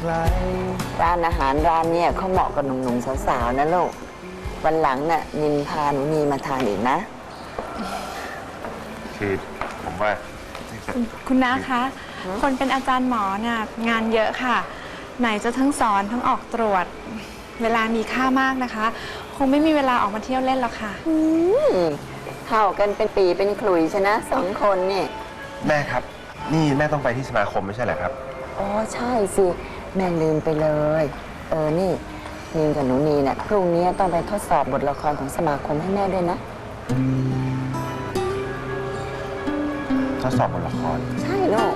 ไกล ร้านอาหารร้านเนี่ยเขาเหมาะกับหนุ่มๆสาวๆนะลูก วันหลังน่ะนินพาหนูนีมาทานอีกนะ คือผมว่าคุณน้าคะ คนเป็นอาจารย์หมอน่ะงานเยอะค่ะ ไหนจะทั้งสอนทั้งออกตรวจ เวลามีค่ามากนะคะ คงไม่มีเวลาออกมาเที่ยวเล่นหรอกค่ะ อืมเท่ากันเป็นปีเป็นขลุยชนะสองคนเนี่ยแม่ครับ นี่แม่ต้องไปที่สมาคมไม่ใช่เหรอครับ อ๋อใช่สิ แม่ลืมไปเลย เออนี่นินกับหนูนีเนี่ยพรุ่งนี้ต้องไปทดสอบบทละครของสมาคมให้แม่ด้วยนะ ทดสอบบทละคร ใช่ลูก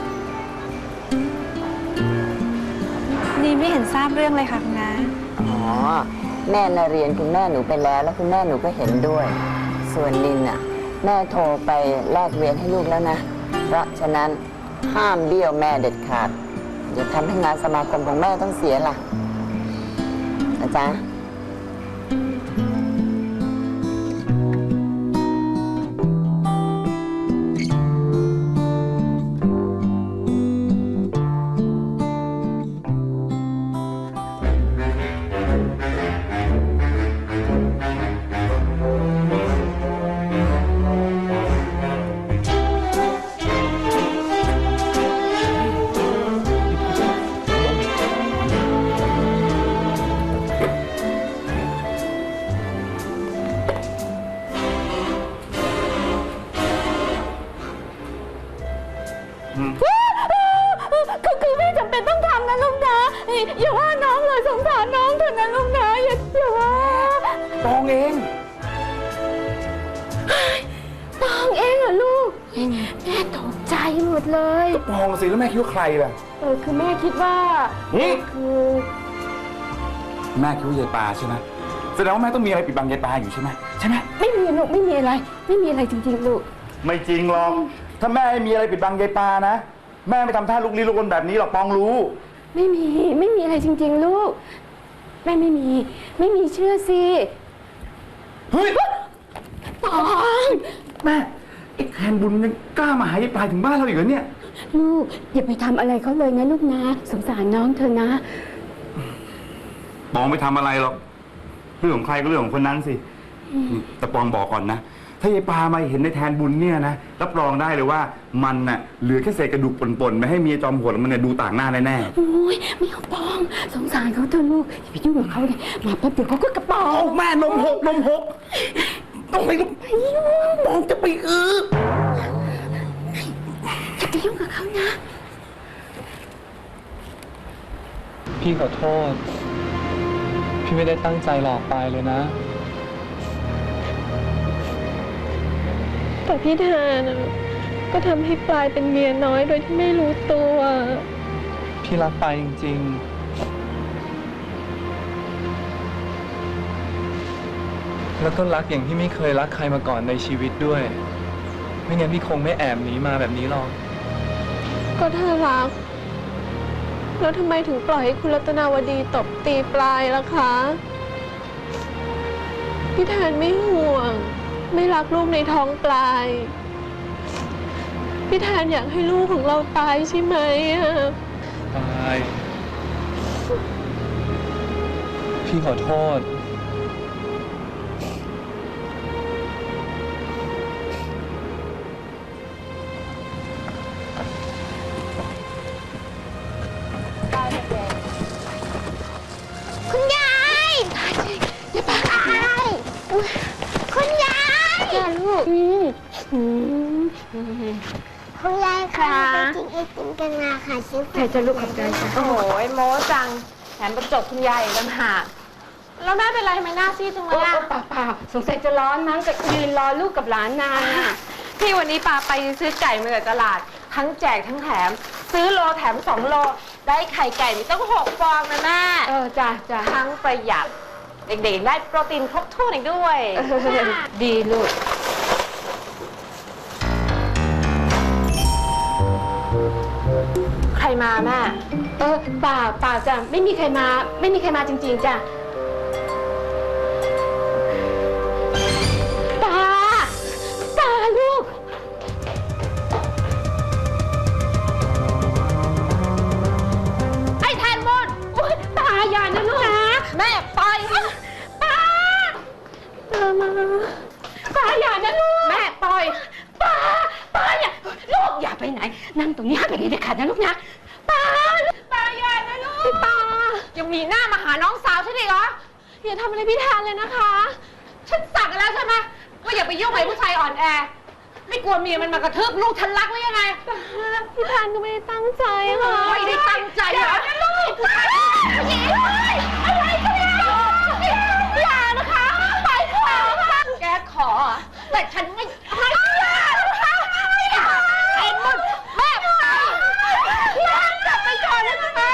นี่ไม่เห็นทราบเรื่องเลยค่ะคุณน้าอ๋อ แม่น่ะเรียนคุณแม่หนูไปแล้ว แล้วคุณแม่หนูก็เห็นด้วย ส่วนนินน่ะ แม่โทรไปแลกเวียนให้ลูกแล้วนะ เพราะฉะนั้นห้ามเบี้ยวแม่เด็ดขาด อย่าทำให้งานสมาคมของแม่ต้องเสียล่ะนะจ๊ะ แม่ตกใจหมดเลยปองสิแล้วแม่คิดว่าใครล่ะเออคือแม่คิดว่า นี่คือแม่คิดว่ายายปลาใช่ไหมแสดงว่าแม่ต้องมีอะไรปิดบังยายปลาอยู่ใช่ไหมใช่ไหมไม่มีลูกไม่มีอะไร ไม่มีอะไรจริงๆลูกไม่จริงหรอก ถ้าแม่ไม่มีอะไรปิดบังยายปลานะ แม่ไม่ทำท่าลุกลี้ลุกลนแบบนี้หรอกปองรู้ ไม่มีไม่มีอะไรจริง ๆ ลูกแม่ไม่มี ไม่มีเชื่อสิเฮ้ยตองแม่ ไอ้แทนบุญยังกล้ามาหายายปลาถึงบ้านเราอีกเหรอเนี่ย ลูก อย่าไปทำอะไรเขาเลยนะลูกนะ สงสารน้องเธอนะ ปองไม่ทำอะไรหรอกเรื่องของใครก็เรื่องของคนนั้นสิ แต่ปองบอกก่อนนะ ถ้ายายปลามาเห็นในแทนบุญเนี่ยนะ รับรองได้เลยว่ามันน่ะเหลือแค่เศษกระดูกป่นๆไม่ให้เมียจอมโหดมันเนี่ยดูต่างหน้าแน่โอ้ยไม่เอาปอง สงสารเขาเถอะลูก อย่าไปยุ่งกับเขาเลยมาแป๊บเดียวเขาก็กระป๋อๆงโอ้แม่นมหกนมหกต้ องไปลูกปองจะไปอืออย่าไปยุ่งกับเขานะ พี่ขอโทษ พี่ไม่ได้ตั้งใจหลอกปายเลยนะ แต่พี่แทนน่ะก็ทำให้ปลายเป็นเมียน้อยโดยที่ไม่รู้ตัว พี่รักปายจริง ๆ แล้วก็รักอย่างที่ไม่เคยรักใครมาก่อนในชีวิตด้วย ไม่งั้นพี่คงไม่แอบหนีมาแบบนี้หรอก ก็ถ้ารัก แล้วทำไมถึงปล่อยให้คุณรัตนาวดีตบตีปลายล่ะคะ พี่แทนไม่ห่วง ไม่รักลูกในท้องปลาย พี่แทนอยากให้ลูกของเราตายใช่ไหมอะปาย พี่ขอโทษ คุณยายคะไปกินไอติมกันมาค่ะซื้อใครจะลูกขอบใจจ้ะโอ้โหโมจังแถมประจบคุณยายอีกต่างหากแล้วแม่เป็นไรทำไมหน้าซีดจังเลโอ้ยอะเปล่าเปล่าสงสัยจะร้อนมั้งจะยืนรอลูกกับหลานนานน่ะที่วันนี้ปาไปซื้อไก่มาจากตลาด ทั้งแจกทั้งแถม ซื้อโลแถมสองโล ได้ไข่ไก่มีต้องหกฟองนะแม่ เออจ้ะจ้ะทั้งประหยัด เด็กๆได้โปรตีนครบถ้วนอีกด้วย เออดีลูก มาแม่เออเปล่าเปล่าจ้ะไม่มีใครมา ไม่มีใครมาจริง ๆจ้ะตาตาลูก ไอ้แทนบุญอย่านะลูกนะแม่ปล่อยป้าป้าอย่านะลูกแม่ปล่อยป้าป้าอย่าลูกอย่าไปไหน นั่งตรงนี้ห้ามไปไหนเด็ดขาดนะลูกนะป้าป้าอย่านะลูกป้ายัง มีหน้ามาหาน้องสาวฉันอีกเหรอ อย่าทำอะไรพี่แทนเลยนะคะ ฉันสั่งแล้วใช่ไหมว่าอย่าไปยุ่งกับไอ้ผู้ชายอ่อนแอ ไม่กลัวเมียมันมากระทืบลูกฉันรักหรือยังไง พี่แทนก็ไม่ได้ตั้งใจค่ะ ไม่ได้ตั้งใจเหรอลูกอะไรกันเนี่ยอย่านะคะ ไปขอแกขอ แต่ฉันไม่ให้อย่านะคะไอ้มึงแม่ไปแม่กลับไปก่อนเลยนะแม่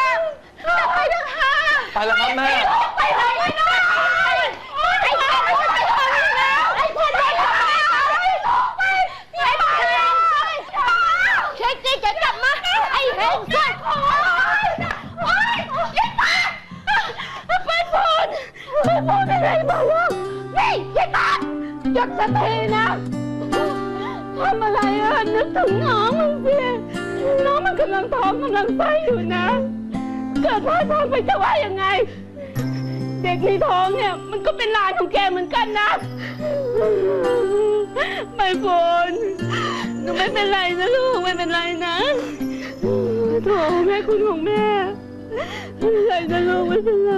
กลับไปเถอะค่ะ ไปแล้วครับแม่ ไปเลยไม่ได้ไอ้แม่ไม่ไปก่อนเลยนะไอ้คนนี้ไปไปไปไปเช็คจีจะกลับมา ไอ้เฮงช่วยโอ้ยโอ้ยยัยตาไปฝนไปฝนอะไรมาลูก นี่ยัยตาหยุดสักทีนะทำอะไรอะนึกถึงน้องมันสิน้องมันกำลังท้องกำลังไส้อยู่นะ เกิดพลาดพลั้งไปจะว่ายังไง เด็กในท้องเนี่ยมันก็เป็นหลานของแกเหมือนกันนะ ไม่ฝนหนูไม่เป็นไรนะลูกไม่เป็นไรนะโถแม่คุณของแม่ไม่เป็นไรนะลูกไม่เป็นไร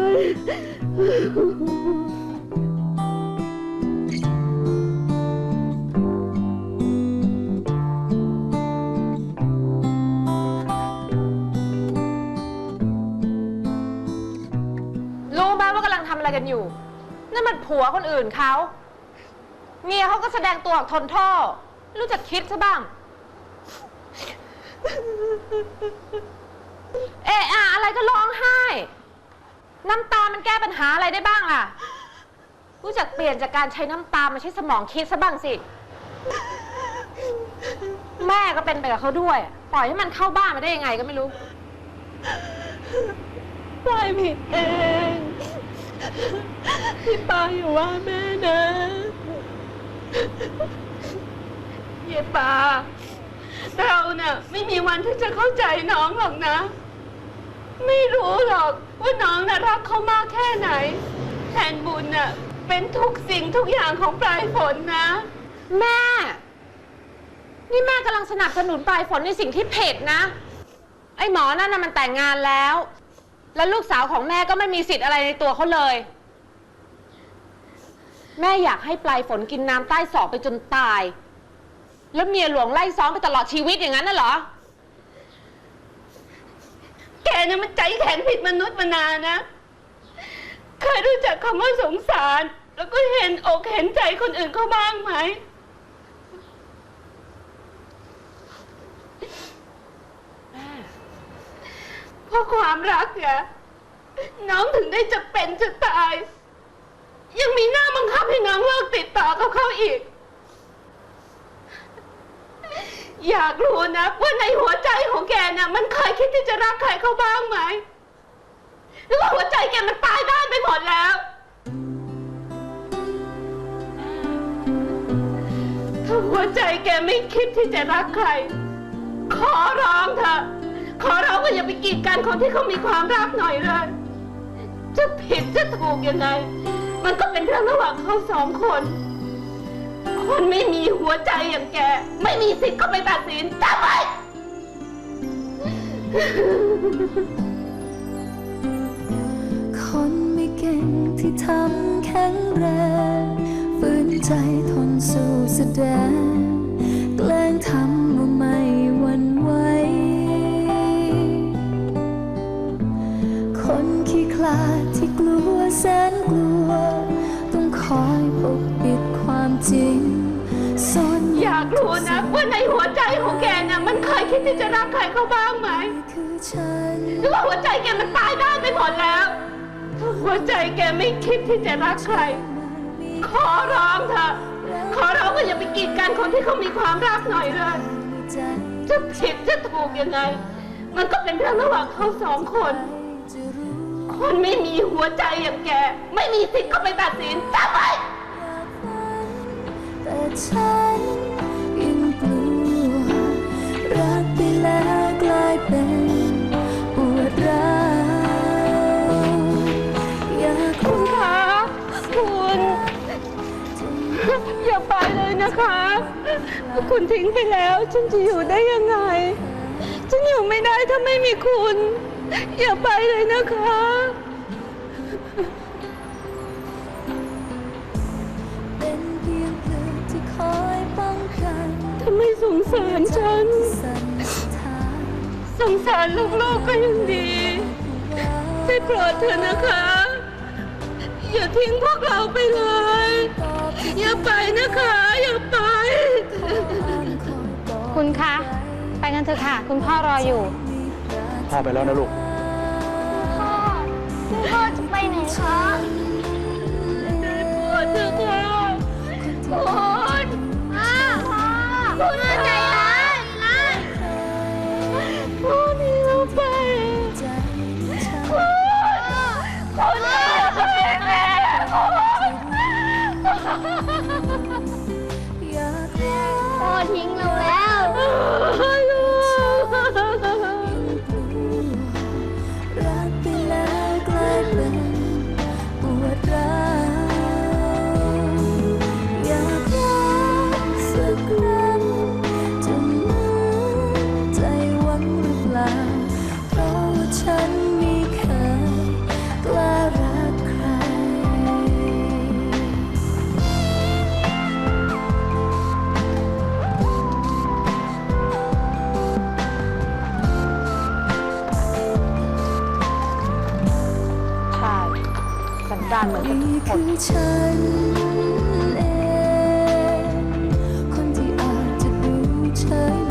กันอยู่ นั่นมันผัวคนอื่นเขา เมียเขาก็แสดงตัวออกทนท่อ รู้จักคิดซะบ้าง เอะอะอะไรก็ร้องไห้ น้ำตา มันแก้ปัญหาอะไรได้บ้างล่ะ รู้จักเปลี่ยนจากการใช้น้ำตามาใช้สมองคิดซะบ้างสิ แม่ก็เป็นไปกับเขาด้วย ปล่อยให้มันเข้าบ้านมาได้ยังไงก็ไม่รู้ ปล่อยผิดเอง พี่ปาอยู่ว่าแม่นะเยปาเราเนี่ยไม่มีวันที่จะเข้าใจน้องหรอกนะ ไม่รู้หรอกว่าน้องน่ะรักเขามากแค่ไหน แทนบุญน่ะเป็นทุกสิ่งทุกอย่างของปลายฝนนะ แม่ นี่แม่กำลังสนับสนุนปลายฝนในสิ่งที่ผิดนะ ไอ้หมอนั่นน่ะมันแต่งงานแล้ว แล้วลูกสาวของแม่ก็ไม่มีสิทธิ์อะไรในตัวเขาเลย แม่อยากให้ปลายฝนกินน้ำใต้ศอกไปจนตาย แล้วเมียหลวงไล่ซ้อมไปตลอดชีวิตอย่างนั้นน่ะเหรอ แกเนี่ยมันใจแข็งผิดมนุษย์มานานนะ เคยรู้จักคำว่าสงสาร แล้วก็เห็นอกเห็นใจคนอื่นเขาบ้างไหม เพราะความรักเนี่ยน้องถึงได้จะเป็นจะตาย ยังมีหน้าบังคับให้น้องเลิกติดต่อกับเขาอีก อยากรู้นะว่าในหัวใจของแกน่ะ มันเคยคิดที่จะรักใครเขาบ้างไหมหรือว่าหัวใจแกมันตายด้านไปหมดแล้ว ถ้าหัวใจแกไม่คิดที่จะรักใคร ขอร้องเถอะ ขอร้องว่าอย่าไปกีดกันคนที่เขามีความรักหน่อยเลย จะผิดจะถูกยังไง มันก็เป็นเรื่องระหว่างเขาสองคน คนไม่มีหัวใจอย่างแก ไม่มีสิทธิ์เข้าไปตัดสินจำไว้ คนไม่เก่งที่ทำแข็งแรงฝืนใจทนสู้แสดง คิดที่จะรักใครเขาบ้างไหมหรือว่าหัวใจแกมันตายด้านไปหมดแล้ว หัวใจแกไม่คิดที่จะรักใคร ขอร้องเถอะขอร้องว่าอย่าไปกีดกันคนที่เขามีความรักหน่อยเลย จะผิดจะถูกยังไง มันก็เป็นเรื่องระหว่างเขาสองคน คนไม่มีหัวใจอย่างแก ไม่มีสิทธิ์เข้าไปตัดสินจำไว้ นะคะคุณทิ้งไปแล้ว ฉันจะอยู่ได้ยังไง ฉันอยู่ไม่ได้ถ้าไม่มีคุณ อย่าไปเลยนะคะ เป็นเพียงเพื่อนที่คอยป้องกันถ้าไม่สงสารฉัน สันทานสงสารลูกๆก็ยังดีได้โปรดเถอะนะคะ อย่าทิ้งพวกเราไปเลยอ ย่าไปนะคะ อย่าไป คุณคะ ไปกันเถอะค่ะ คุณพ่อรออยู่ พ่อไปแล้วนะลูก พ่อพ่อจะไปไหนคะได้โปรดเถอะค่ะคุณพ่อพ่อคุณใจ คือฉันเอง คนที่อาจจะดูเฉย